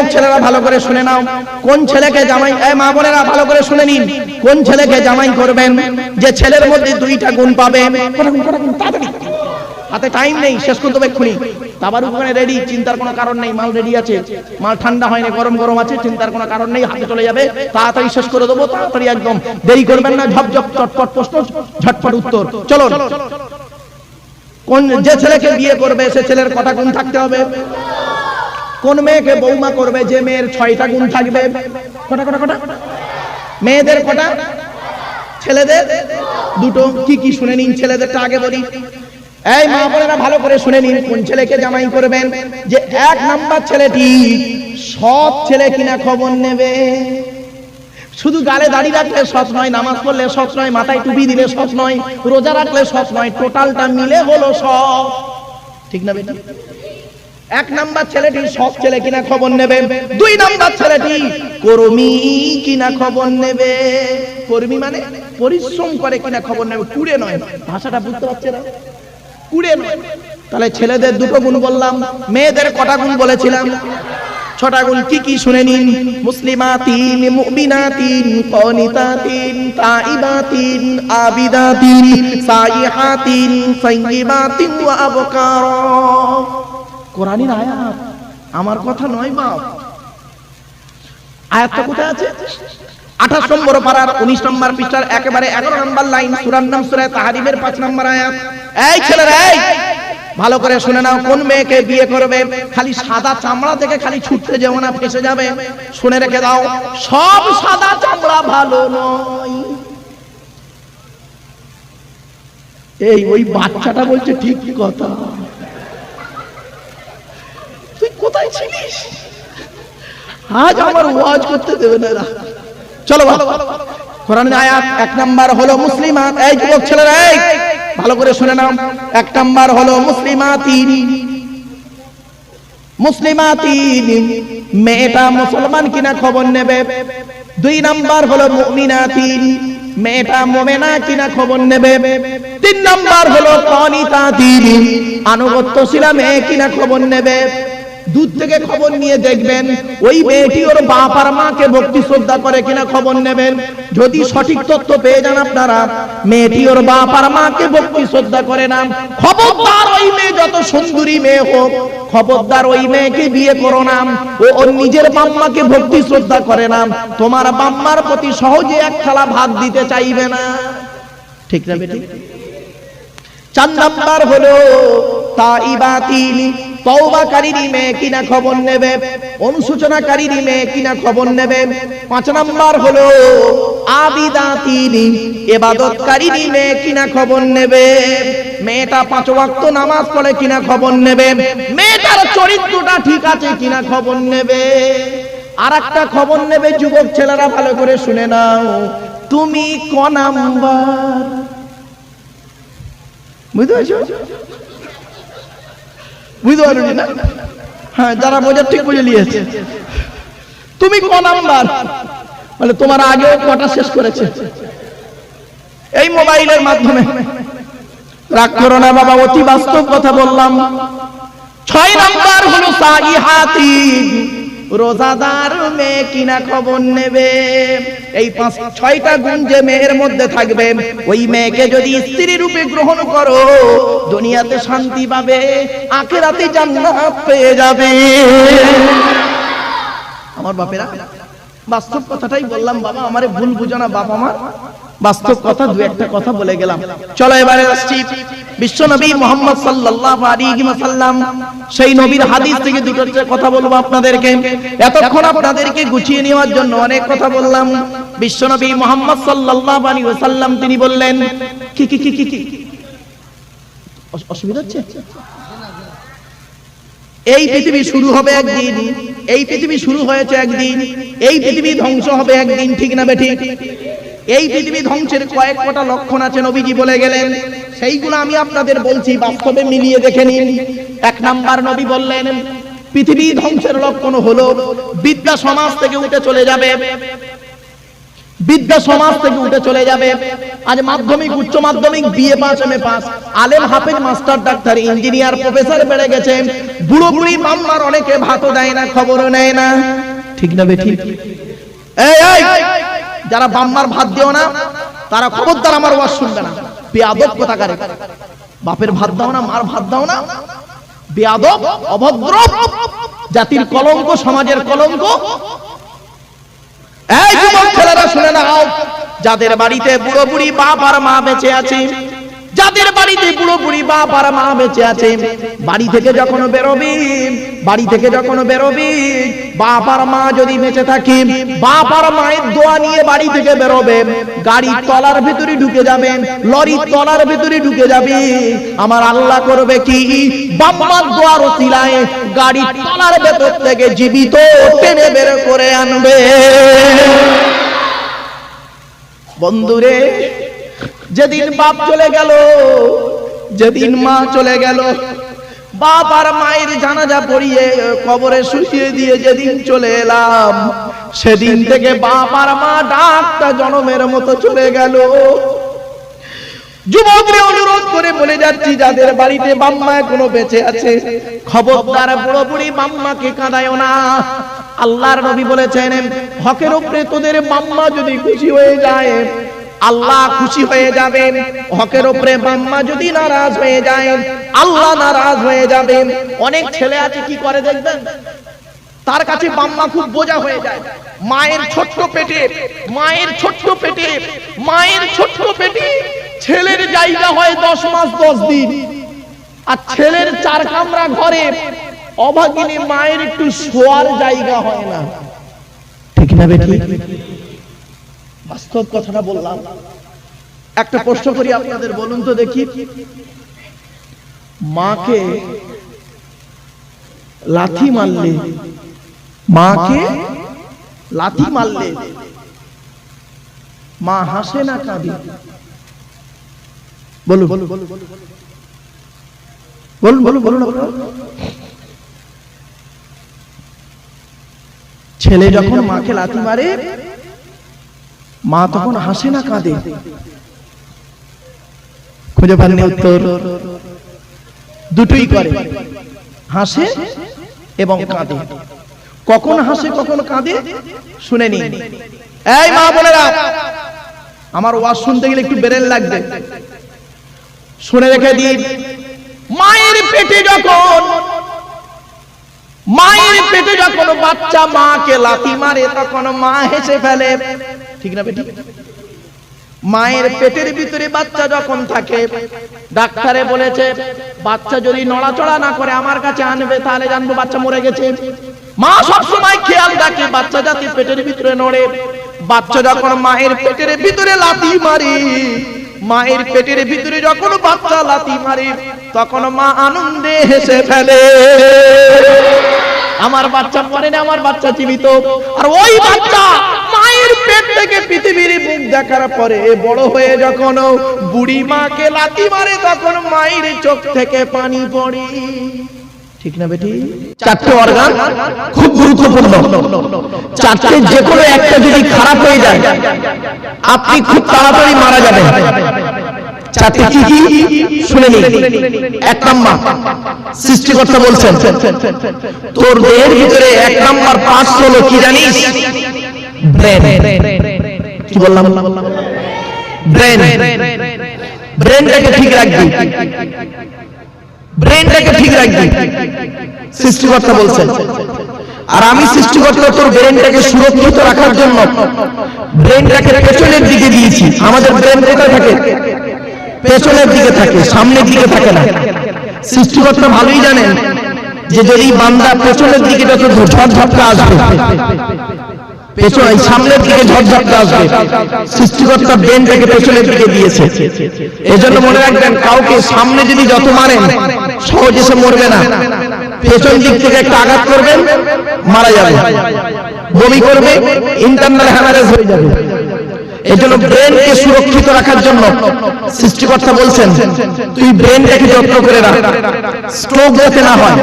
যুবক ছেলেরা ভালো করে শুনে নাও। কোন ছেলেকে জামাই এই মা বোনেরা ভালো করে শুনে নিন। কোন ছেলেকে জামাই করবেন? যে ছেলের মধ্যে দুইটা গুণ পাবে। হাতে টাইম নেই, শেষ করতে হবে এক্ষুনি। তাবার ওখানে রেডি চিন্তার কোনো কারণ নেই, মাল রেডি আছে। মাল ঠান্ডা হয়নি, গরম গরম আছে, চিন্তার কোনো কারণ নেই, হাতে চলে যাবে। তাড়াতাড়ি শেষ করে দেবো, তাড়াতাড়ি একদম। দেরি করবেন না ঝপঝপ চটপট প্রশ্ন, ঝটপট উত্তর। চলো কোন যে ছেলেকে বিয়ে করবে, সে ছেলের কটা গুণ থাকতে হবে। কোন মেয়েকে বৌমা করবে যে মেয়ের ছয়টা গুণ থাকবে? কটা কটা কটা? মেয়েদের কটা? ছেলেদের? দুটো। কি কি শুনে নিন ছেলেদেরটা আগে বলি। এই মা বোনেরা ভালো করে শুনে নিন কোন ছেলেকে জামাই করবেন? যে এক নাম্বার ছেলেটি সৎ ছেলে কিনা খবর নেবে? শুধু গালে দাড়ি রাখলে সৎ নয়, নামাজ পড়লে সৎ নয়, মাথায় টুপি দিলে সৎ নয়, রোজা রাখলে সৎ নয়, টোটালটা মিলে হলো সৎ। ঠিক না বেটা? এক নাম্বার ছেলেটি সব ছেলে কিনা খবর নেবে। দুই নাম্বার ছেলেটি কর্মী কিনা খবর নেবে। কর্মী মানে পরিশ্রম করে কিনা খবর নেবে, কুড়ে নয়। ভাষাটা বুঝতে পারছে না? কুড়ে নয়। তাহলে ছেলেদের দুটো গুণ বললাম, মেয়েদের কটা গুণ বলেছিলাম? ছটা গুণ কি কি শুনে নিন? মুসলিমা মুসলিমাতিন, মুমিনাতিন, কনিতাতিন, তাইবাতিন, আবিদাতিন, সাইহাতিন সাইয়িবাতিন ওয়া আবকারা। কোরআনের আয়াত। আমার কথা নয় বাপ। আয়াতটা কোথায় আছে? আঠাশ নম্বর পাড়ার উনিশ নম্বর পৃষ্ঠার একেবারে এগারো নম্বর লাইন সুরার নাম সুরায় তাহারিমের পাঁচ নম্বর আয়াত। এই ছেলেরা এই! ভালো করে শুনে নাও কোন মেয়েকে বিয়ে করবে? খালি সাদা চামড়া থেকে খালি ছুটতে যেও না ফেসে যাবে। শুনে রেখে দাও সব সাদা চামড়া ভালো নয়। এই ওই বাচ্চাটা বলছে ঠিক কথা তুই কোথায় ছিলিস আজ আমার ওয়াজ করতে দেবে না। চলো ভালো। কোরআনের আয়াত এক নাম্বার হলো মুসলিমাত। এই যুবক ছেলেরা, এই, ভালো করে শুনে নাও। এক নাম্বার হলো মুসলিমাতিন। মুসলিমাতিন, মেয়েটা মুসলমান কিনা খবর নেবে? দুই নাম্বার হলো মুমিনাতিন, মেয়েটা মোমেনা কিনা খবর নেবে? তিন নাম্বার হলো কনিতাতিন, আনুগত্যশীলা মেয়ে কিনা খবর নেবে? দূর থেকে খবর নিয়ে দেখবেন, ওই মেয়েটি ওর বাপ আর মাকে ভক্তি শ্রদ্ধা করে কিনা খবর নেবেন। যদি সঠিক তথ্য পেয়ে যান আপনারা, মেয়েটি ওর বাপ আর মাকে ভক্তি শ্রদ্ধা করে না খবরদার ওই মেয়ে যত সুন্দরী মেয়ে হোক, খবরদার ওই মেয়েকে বিয়ে করো না ও ওর নিজের বাম্মাকে ভক্তি শ্রদ্ধা করে না তোমার বাম্মার প্রতি সহজে এক থালা ভাত দিতে চাইবে না। ঠিক না বেটি? চার নাম্বার হলো তাইবাতিন তওবাকারীরই মেয়ে কিনা খবর নেবে? অনুসূচনাকারীরই মেয়ে কিনা খবর নেবে? পাঁচ নাম্বার হলো কিনা খবর নেবে? মেয়েটা পাঁচ ওয়াক্ত নামাজ পড়ে কিনা খবর নেবে? মেয়েটার চরিত্রটা ঠিক আছে কিনা খবর নেবে? আর একটা খবর নেবে, যুবক ছেলেরা ভালো করে শুনে নাও। তুমি ক নাম্বার? বুঝতে পারছ? বুঝতে না হ্যাঁ যারা বোঝার ঠিক বুঝে নিয়েছে। তুমি ক নাম্বার? মানে তোমার আগেও কটা শেষ করেছে। এই মোবাইলের মাধ্যমে। রাগ করো না বাবা, অতি বাস্তব কথা বললাম। ছয় নাম্বার হলো সাইহাতি। রোজাদার মেয়ে কিনা খবর নেবে? এই পাঁচ, ছয়টা গুণ যে মেয়ের মধ্যে থাকবে। ওই মেয়েকে যদি স্ত্রী রূপে গ্রহণ করো, দুনিয়াতে শান্তি পাবে, আখেরাতে জান্নাত পেয়ে যাবে। আমার বাপেরা, বাস্তব কথাটাই বললাম, বাবা, আমারে ভুল বুঝো না বাবা আমার। বাস্তব কথা, দু একটা কথা বলে গেলাম। চলো এবারে আসছি। বিশ্ব নবী মোহাম্মদ সাল্লাল্লাহু আলাইহি ওয়াসাল্লাম, সেই নবীর হাদিস থেকে দুটো কথা বলব আপনাদেরকে। এতক্ষণ আপনাদেরকে গুছিয়ে নেওয়ার জন্য অনেক কথা বললাম। বিশ্ব নবী মোহাম্মদ সাল্লাল্লাহু আলাইহি ওয়াসাল্লাম, তিনি বললেন, কি কি কি কি কি? অসুবিধা হচ্ছে? এই পৃথিবী শুরু হবে একদিন, এই পৃথিবী শুরু হয়েছে একদিন, এই পৃথিবী ধ্বংস হবে একদিন, ঠিক না বেঠিক এই পৃথিবী ধ্বংসের কয়েক কটা লক্ষণ আছে, নবীজি বলে গেলেন। সেইগুলো আমি আপনাদের বলছি, বাস্তবে মিলিয়ে দেখে নিন। এক নাম্বার নবী বললেন, পৃথিবী ধ্বংসের লক্ষণ হলো বিদ্যা সমাজ থেকে উঠে চলে যাবে। বিদ্যা সমাজ থেকে উঠে চলে যাবে। আজ মাধ্যমিক, উচ্চ মাধ্যমিক, BA pass M A pass. আলেম হাফেজ, মাস্টার, ডাক্তার, ইঞ্জিনিয়ার, প্রফেসর বেড়ে গেছে। বুড়ো বুড়ি মাম্মার অনেকে ভাতও দেয় না, খবরও নেয় না। ঠিক না বেঠিক এই! যারা বাম্মার ভাত দিও না, তারা খবরদার আমার ওয়াজ শুনবে না। বেয়াদব কোথাকারে? বাপের ভাত দাও না, মার ভাত দাও না। বেয়াদব, অভদ্র জাতির কলঙ্ক, সমাজের কলঙ্ক। এই যুবক ছেলেরা শুনে নাও, যাদের বাড়িতে বুড়ো বুড়ি বাপ আর মা বেঁচে আছে যাদের বাড়িতে বুড়ো বুড়ি বাপ মা বেঁচে আছে, বাড়ি থেকে যখন বেরোবি, বাড়ি থেকে যখন বেরোবি, বাপ মা যদি বেঁচে থাকি, বাপ মায়ের দোয়া নিয়ে বাড়ি থেকে বেরোবে, গাড়ির তলার ভিতরে ঢুকে যাবেন লরির তলার ভিতরে ঢুকে যাবে। আমার আল্লাহ করবে কি? বাম্মার দোয়ার ওসিলায় গাড়ির তলার ভেতর থেকে জীবিত টেনে বের করে আনবে। বন্ধুরে যেদিন বাপ চলে গেল, যেদিন মা চলে গেল, বাপ আর মায়ের জানাজা পড়িয়ে কবরে শুকিয়ে দিয়ে যেদিন চলে এলাম, সেদিন থেকে বাপ আর মা ডাকটা জনমের মতো চলে গেল। যুবকরে অনুরোধ করে বলে যাচ্ছি, যাদের বাড়িতে বাম্মা এখনও বেঁচে আছে, খবরদার বুড়ো বুড়ি বাম্মাকে কাঁদায় না। আল্লাহর নবী বলেছেন, হকের উপরে তোদের বাম্মা যদি খুশি হয়ে যায় আল্লাহ খুশি হয়ে যাবেন। হকের উপরে বাম্মা যদি নারাজ হয়ে যায়, আল্লাহ নারাজ হয়ে যাবেন। অনেক ছেলে আছে, কি করে দেখবেন? তার কাছে বাম্মা খুব বোঝা হয়ে যায়। মায়ের ছোট্ট পেটে, মায়ের ছোট্ট পেটে, মায়ের ছোট্ট পেটে ছেলের জায়গা হয় দশ মাস, দশ দিন। আর ছেলের চার কামরা ঘরে অভাগিনী মায়ের একটু শোয়ার জায়গা হয় না। ঠিক না বেটি? বাস্তব কথাটা বললাম। একটা প্রশ্ন করি আপনাদের বলুন তো দেখি। মাকে লাথি মারলে। মাকে লাথি মারলে। মা হাসে না কাঁদে। বলুন। বলুন বলুন বলুন বলুন। বলুন ছেলে যখন মাকে লাথি মারে মা তখন হাসে না কাঁদে। খুঁজে পাননি উত্তর। দুটোই করে। হাসে এবং কাঁদে। কখন হাসে কখন কাঁদে? শুনে নি এই মা বোনেরা আমার ওয়াজ শুনতে গেলে একটু বেরেল লাগবে। শুনে রেখে দিন। মায়ের পেটে যখন মায়ের পেটে যখন বাচ্চা মাকে লাথি মারে তখন মা হেসে ফেলে। ঠিক না বেটি? মায়ের পেটের ভিতরে বাচ্চা যখন থাকে, ডাক্তারে বলেছে, বাচ্চা যদি নড়াচড়া না করে আমার কাছে আনবে, তাহলে জানব বাচ্চা মরে গেছে। মা সব সময় খেয়াল রাখে, বাচ্চা যাতে পেটের ভিতরে নড়ে। বাচ্চা যখন মায়ের পেটের ভিতরে লাথি মারে, মায়ের পেটের ভিতরে যখন বাচ্চা লাথি মারে, তখন মা আনন্দে হেসে ফেলে। আমার বাচ্চা মরে না, আমার বাচ্চা জীবিত। আর ওই বাচ্চা মায়ের পেট থেকে পৃথিবীর মুখ দেখার পরে বড় হয়ে যখন বুড়ি মাকে লাথি মারে, তখন মায়ের চোখ থেকে পানি পড়ে। ঠিক না বেটি? চারটে অর্গান খুব গুরুত্বপূর্ণ। চারটে যে কোনো একটা যদি খারাপ হয়ে যায়, আপনি খুব তাড়াতাড়ি মারা যাবেন। চারটে কি কি? শুনে এক নাম্বার, সৃষ্টিকর্তা বলছেন, তোর দেহের ভিতরে এক নাম্বার পাঁচ হলো কি জানিস? ব্রেন। কি বললাম? ব্রেন। ব্রেনটাকে ঠিক রাখবি। ব্রেনটাকে ঠিক রাখবি। সৃষ্টিকর্তা বলছেন। আর আমি সৃষ্টিকর্তা তোর ব্রেনটাকে সুরক্ষিত রাখার জন্য ব্রেনটাকে পেছনের দিকে দিয়েছি। আমাদের ব্রেন কোথায় থাকে? পেছনের দিকে থাকে, সামনের দিকে থাকে না। সৃষ্টিকর্তা ভালোই জানেন যে যদি বান্দা পেছনের দিকে যত ঝড়ঝাপটা আসবে পেছন সামনের দিকে ঝড়ঝাপটা আসবে। সৃষ্টিকর্তা ব্রেনটাকে পেছনের দিকে দিয়েছে। এজন্য মনে রাখবেন, কাউকে সামনে যদি যত মারেন, সহজে সে মরবে না। পেছন দিক থেকে একটা আঘাত করবেন, মারা যাবে। বমি করবে ইন্টারনাল হ্যামারেজ হয়ে যাবে। এজন্য ব্রেনকে সুরক্ষিত রাখার জন্য সৃষ্টিকর্তা বলছেন, তুই ব্রেনটাকে যত্ন করে রাখ। স্ট্রোক যাতে না হয়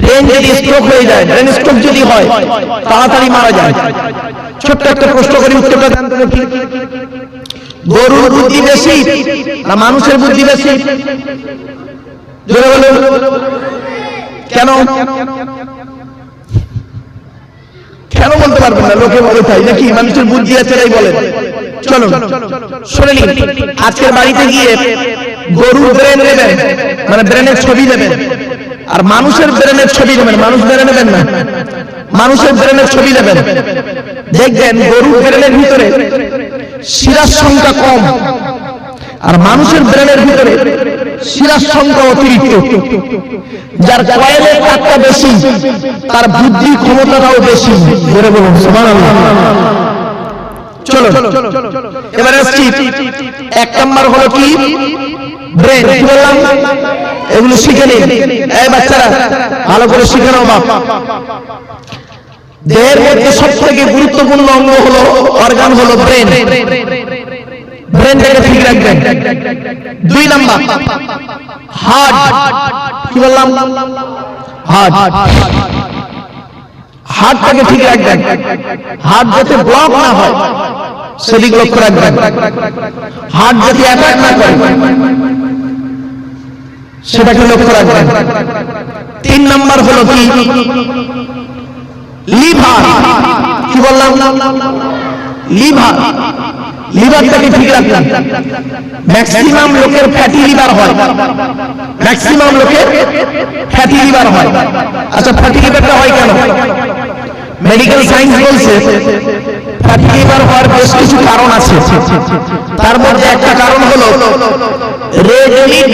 ব্রেন যদি স্ট্রোক হয়ে যায় ব্রেন স্ট্রোক যদি হয় তাড়াতাড়ি মারা যায়। ছোট্ট একটা প্রশ্ন করি উত্তরটা দেখি গরুর বুদ্ধি বেশি না মানুষের বুদ্ধি বেশি? জোরে বলুন। কেন? কেন বলতে পারবেন না? লোকে বলে তাই নাকি? মানুষের বুদ্ধি আছে তাই বলেন চলো শুনে নিন। আজকের বাড়িতে গিয়ে গরুর ব্রেন নেবেন মানে ব্রেনের ছবি নেবেন। আর মানুষের ব্রেনের ছবি নেবেন, মানুষ ব্রেনে নেবেন না। মানুষের ব্রেনের ছবি নেবেন। দেখবেন গরুর ব্রেনের ভিতরে শিরার সংখ্যা কম, আর মানুষের ব্রেনের ভিতরে শিরার সংখ্যা অতিরিক্ত। যার কয়েলের কাটটা বেশি, তার বুদ্ধি ক্ষমতাটাও বেশি। ধরে বলুন, সুবহানাল্লাহ। চলো এবারে আসছি। এক নাম্বার হলো কি? ব্রেন কি বললাম? এগুলো শিখে নিন। এই বাচ্চারা, ভালো করে শিখে নাও বাপ। দেহের মধ্যে সব থেকে গুরুত্বপূর্ণ অঙ্গ হলো অর্গান হলো ব্রেন ব্রেনটাকে ঠিক রাখবেন। দুই নাম্বার হার্ট কি বললাম? হার্ট হার্টটাকে ঠিক রাখবেন। হার্ট যাতে ব্লক না হয় সেদিক লক্ষ্য রাখবেন। হার্ট যাতে অ্যাটাক না করে সেটাকে লক্ষ্য রাখবেন। তিন নাম্বার হলো কি? লিভার। কি বললাম? লিভার। লিভারটাকে ঠিক রাখবেন। ম্যাক্সিমাম লোকের ফ্যাটি লিভার হয়। ম্যাক্সিমাম লোকের ফ্যাটি লিভার হয়। আচ্ছা ফ্যাটি লিভারটা হয় কেন? মেডিকেল সায়েন্স বলছে বেশ কিছু কারণ আছে। তার মধ্যে একটা কারণ হলো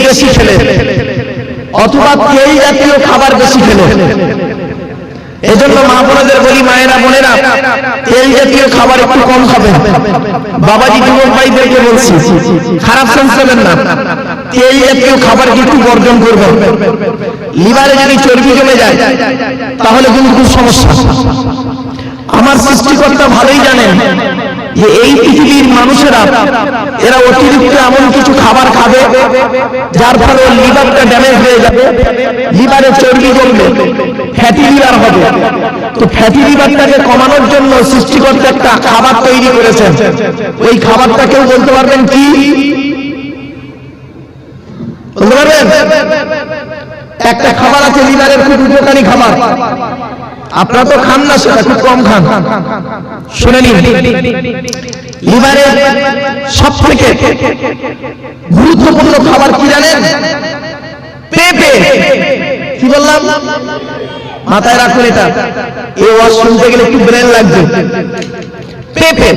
বেশি অথবা খাবার বেশি খেলে। এজন্য মা বোনেদের বলি, মায়েরা বোনেরা, তেল জাতীয় খাবার একটু কম খাবেন। বাবাজি যুবক ভাইদেরকে বলছি, খারাপ সেন্স নেবেন না। তেল জাতীয় খাবার একটু বর্জন করবেন। লিভারে যদি চর্বি জমে যায়, তাহলে কিন্তু খুব সমস্যা। আমার সৃষ্টিকর্তা ভালোই জানেন যে এই পৃথিবীর মানুষেরা, এরা অতিরিক্ত এমন কিছু খাবার খাবে যার ফলে লিভারটা ড্যামেজ হয়ে যাবে, লিভারে চর্বি জমবে, ফ্যাটি লিভার হবে। তো ফ্যাটি লিভারটাকে কমানোর জন্য সৃষ্টিকর্তা একটা খাবার তৈরি করেছেন। ওই খাবারটা কেউ বলতে পারবেন কি? একটা খাবার আছে লিভারের খুব উপকারী খাবার। আপনারা তো খান না, সেটা খুব কম খান। শুনে নিন। লিভারের সব থেকে গুরুত্বপূর্ণ খাবার কি জানেন? পেঁপে। কি বললাম? মাথায় রাখুন এটা। এই ওয়াজ শুনতে গেলে একটু ব্রেন লাগবে। পেঁপে।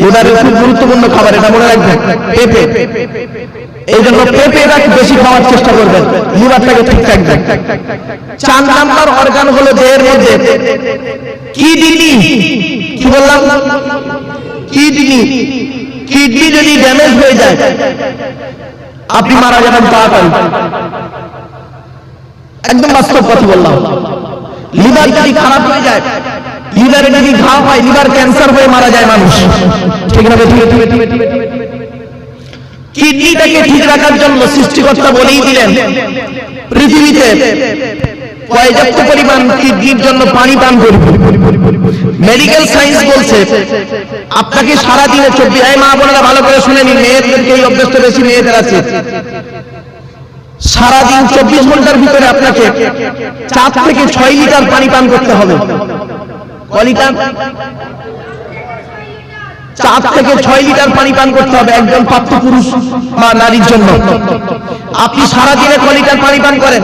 লিভারের খুব গুরুত্বপূর্ণ খাবার, এটা মনে রাখবেন। পেঁপে। এই জন্য পেঁপেটা বেশি খাওয়ার চেষ্টা করবেন। লিভারটাকে ঠিক রাখবেন চার নাম্বার অর্গান হলো দেহের মধ্যে। কিডনি কি বললাম? কিডনি কিডনি যদি ড্যামেজ হয়ে যায় আপনি মারা যাবেন তাড়াতাড়ি। একদম বাস্তব কথা বললাম। লিভার যদি খারাপ হয়ে যায় লিভারে যদি ঘা হয় লিভার ক্যান্সার হয়ে মারা যায় মানুষ। ঠিক না ঠিক কিডনিটাকে ঠিক রাখার জন্য সৃষ্টিকর্তা বলেই দিলেন। পৃথিবীতে পর্যাপ্ত পরিমাণ কিডনির জন্য পানি পান করবে মেডিকেল সায়েন্স বলছে, আপনাকে সারা দিনে চব্বিশ, এই মা বোনেরা ভালো করে শুনে নিন, মেয়েদেরকে এই অভ্যস্ত বেশি মেয়েদের আছে। সারাদিন চব্বিশ ঘণ্টার ভিতরে আপনাকে চার থেকে ছয় লিটার পানি পান করতে হবে। ক চার থেকে ছয় লিটার পানি পান করতে হবে, একজন প্রাপ্ত পুরুষ বা নারীর জন্য। আপনি সারাদিনে ক লিটার পানি পান করেন?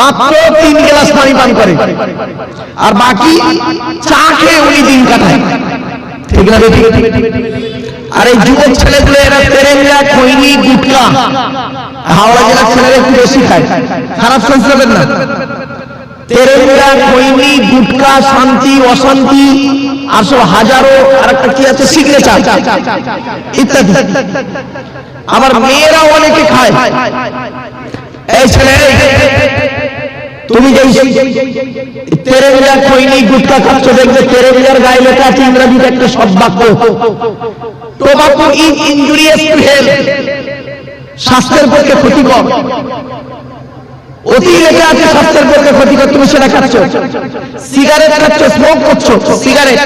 মাত্র তিন গ্লাস পানি পান করে আর বাকি চা খেয়ে উনি দিন কাটায়। ঠিক না, ঠিক? আর এই যুবক ছেলেগুলো এরা তেরেঙ্গা, খৈনি, গুটকা। হাওড়া জেলার ছেলেরা একটু বেশি খায়। খারাপ নেবেন না। তেরেঙ্গা, খৈনি, গুটকা, শান্তি, অশান্তি সব হাজারো আর একটা কি আছে? সিগনেচার ইত্যাদি। আবার মেয়েরা অনেকে খায়। তুমি যে তেরেঙ্গা খৈনি গুটকা খাচ্ছ, দেখবে তেরেঙ্গার গায়ে লেখা আছে ইংরেজিতে একটা শব্দ tobacco is injurious to health স্বাস্থ্যের পক্ষে ক্ষতিকর। অতি লেখা আছে স্বাস্থ্যের পক্ষে ক্ষতিকর তুমি সেটা খাচ্ছ। সিগারেট খাচ্ছ। স্মোক করছ সিগারেট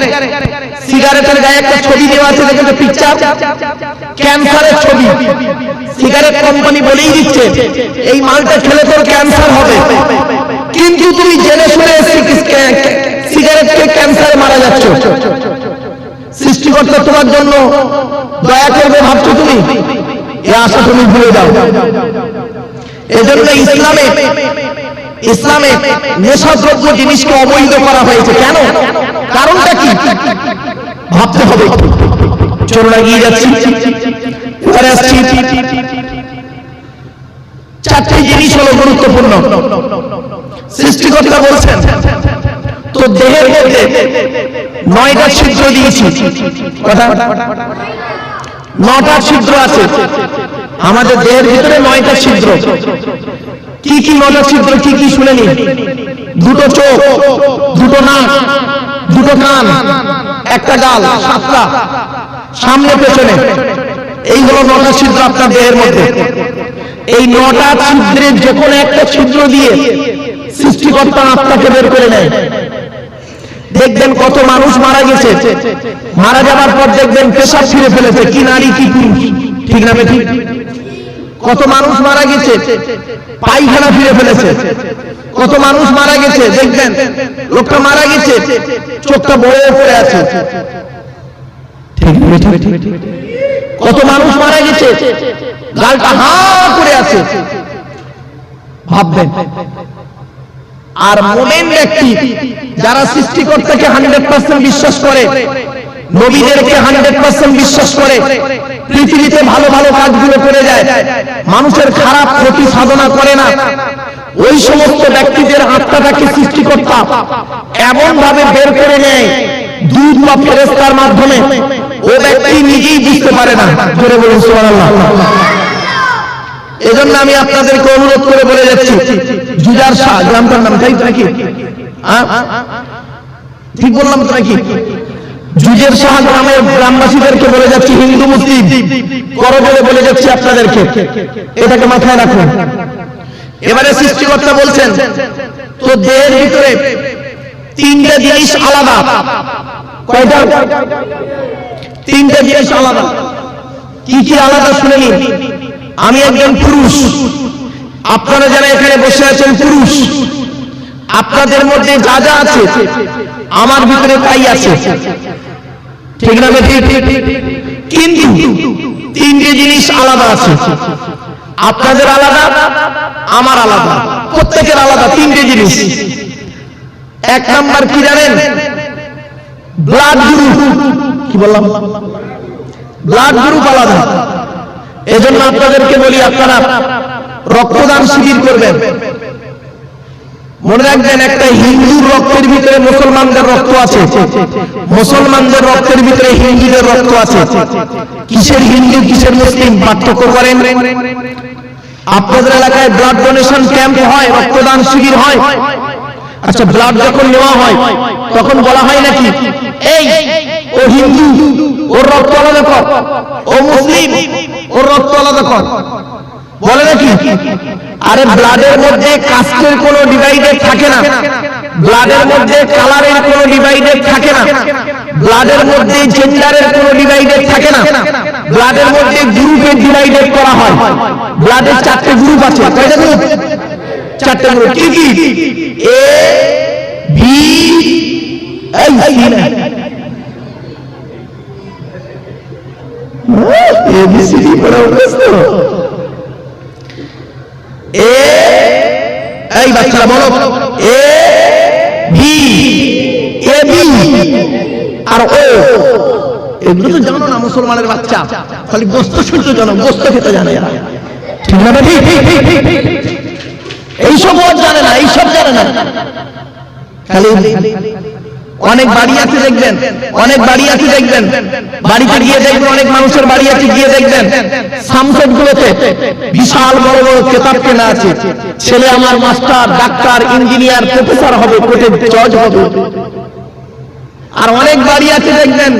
সিগারেটের গায়ে একটা ছবি দেওয়া আছে পিকচার ক্যান্সারের ছবি। সিগারেট কোম্পানি বলেই দিচ্ছে এই মালটা খেলে তোর ক্যান্সার হবে। কিন্তু তুমি জেনে শুনে সিগারেটকে ক্যান্সারে মারা যাচ্ছ। সৃষ্টিকর্তা তোমার জন্য দয়া করবে ভাবছ তুমি? এ আশা তুমি ভুলে যাও। এজন্য ইসলামে ইসলামে নেশাদ্রব্য জিনিসকে অবৈধ করা হয়েছে। কেন? কারণটা কি? ভাবতে হবে চলুন এগিয়ে যাচ্ছি। চারটি জিনিস হলো গুরুত্বপূর্ণ। সৃষ্টিকর্তা বলছেন তো দেহের মধ্যে নয়টা ছিদ্র দিয়েছি। কথা নটা ছিদ্র আছে। আমাদের দেহের ভিতরে নয়টা ছিদ্র। কি কি নটা ছিদ্র, কি কি শুনে নিন। দুটো চোখ, দুটো নাক, দুটো কান, একটা গাল, সাতটা। সামনে, পেছনে। এই হলো নটা ছিদ্র আপনার দেহের মধ্যে। এই নটা ছিদ্রের যে কোনো একটা ছিদ্র দিয়ে সৃষ্টিকর্তা আত্মাকে বের করে নেয়। দেখবেন কত মানুষ মারা গেছে। মারা যাবার পর দেখবেন পেশাব ছিঁড়ে ফেলেছে। কি নারী, কি পুরুষ। ঠিক না ঠিক কত মানুষ মারা গেছে? পায়খানা ফিরে ফেলেছে। কত মানুষ মারা গেছে? দেখবেন, লোকটা মারা গেছে, চোখটা বড় পড়ে আছে? কত মানুষ মারা গেছে? গালটা হা করে আছে। ভাববেন, আর মোমেন ব্যক্তি যারা সৃষ্টিকর্তাকে হান্ড্রেড পার্সেন্ট বিশ্বাস করে নবীদেরকে হান্ড্রেড পার্সেন্ট বিশ্বাস করে, পৃথিবীতে ভালো ভালো কাজগুলো করে যায়, মানুষের খারাপ ক্ষতি সাধনা করে না। ওই সমস্ত ব্যক্তিদের আত্মাটাকে সৃষ্টিকর্তা এমন ভাবে বের করে নেয়, দুধ বা ফেরেস্তার মাধ্যমে। ও ব্যক্তি নিজেই বুঝতে পারে না। জোরে বলুন এজন্য আমি আপনাদেরকে অনুরোধ করে বলে যাচ্ছি জুজার শাহ গ্রামটার নাম, তাই তো নাকি? ঠিক বললাম তো নাকি? জুজের শাহ গ্রামের গ্রামবাসীদেরকে বলে যাচ্ছি হিন্দু মুসলিম। করো বলে বলে যাচ্ছি আপনাদেরকে। এটাকে মাথায় রাখুন। এবারে সৃষ্টিকর্তা বলছেন, তো দেহের ভিতরে তিনটা জিনিস আলাদা। কয়টা? তিনটা জিনিস আলাদা। কি কি আলাদা শুনে নিন। আমি একজন পুরুষ। আপনারা যারা এখানে বসে আছেন পুরুষ আপনাদের মধ্যে যা যা আছে, আমার ভিতরে তাই আছে। ঠিক না কিন্তু তিনটে জিনিস আলাদা আছে। আপনাদের আলাদা, আমার আলাদা। প্রত্যেকের আলাদা তিনটে জিনিস। এক নাম্বার কি জানেন? ব্লাড গ্রুপ কি বললাম? ব্লাড গ্রুপ আলাদা। এজন্য আপনাদেরকে বলি, আপনারা রক্তদান শিবির করবেন। মনে রাখবেন একটা হিন্দুর রক্তের ভিতরে মুসলমানদের রক্ত আছে। মুসলমানদের রক্তের ভিতরে হিন্দুদের রক্ত আছে। কিসের হিন্দু, কিসের মুসলিম, পার্থক্য করেন? আপনাদের এলাকায় ব্লাড ডোনেশন ক্যাম্প হয়, রক্তদান শিবির হয়। আচ্ছা ব্লাড যখন নেওয়া হয়, তখন বলা হয় নাকি, এই, ও হিন্দু, ওর রক্ত আলাদা কর, ও মুসলিম, ওর রক্ত আলাদা কর। বলে নাকি? আরে ব্লাডের মধ্যে কাস্টের কোনো ডিভাইডেড থাকে না। ব্লাডের মধ্যে কালারের কোনো ডিভাইডেড থাকে না। ব্লাডের মধ্যে জেন্ডারের কোনো ডিভাইডেড থাকে না। ব্লাডের মধ্যে গ্রুপের ডিভাইডেড করা হয়। ব্লাডের চারটে গ্রুপ আছে চারটে গ্রুপ কি কি? এ বি সি এবিসিডি পড়া এ, এই বাচ্চারা বলো, এ বি এ, বি, আর ও। এগুলো তো জানো না মুসলমানের বাচ্চা, খালি গোস্ত শুনতে জানো, গোস্ত খেতে জানে এরা। ঠিক না ঠিক এইসব জানে না, এইসব জানে না। খালি অনেক বাড়ি আছে দেখবেন অনেক বাড়ি আছে দেখবেন বাড়িতে গিয়ে দেখবেন অনেক মানুষের বাড়ি আছে গিয়ে দেখবেন সামসেট গুলোতে বিশাল বড় বড় কেতাব কেনা আছে ছেলে আমার মাস্টার ডাক্তার ইঞ্জিনিয়ার প্রফেসর হবে কোর্টে জজ হবে। আর অনেক বাড়ি আছে দেখবেন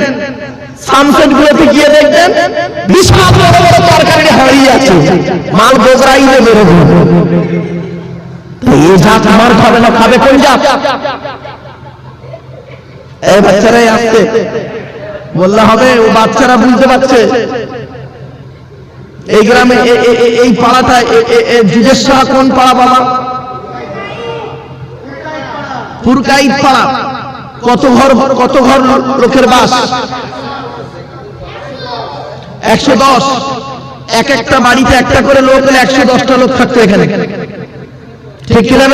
সামসেট গুলোতে গিয়ে দেখবেন বিশাল বড় বড় তরকারি হারিয়ে আছে মাল গোবরাইলে বেরোবে এই জাত মার খাবে না খাবে কোন জাত? এই বাচ্চারাই আসতে বললে হবে, ও বাচ্চারা বুঝতে পারছে। এই গ্রামে এই পাড়াটা যুগের কোন পাড়া বাবা? পুরকাইত পাড়া। কত ঘর কত ঘর লোকের বাস? একশো দশ। এক একটা বাড়িতে একটা করে লোক একশো দশটা লোক থাকতো এখানে। ঠিক কিনা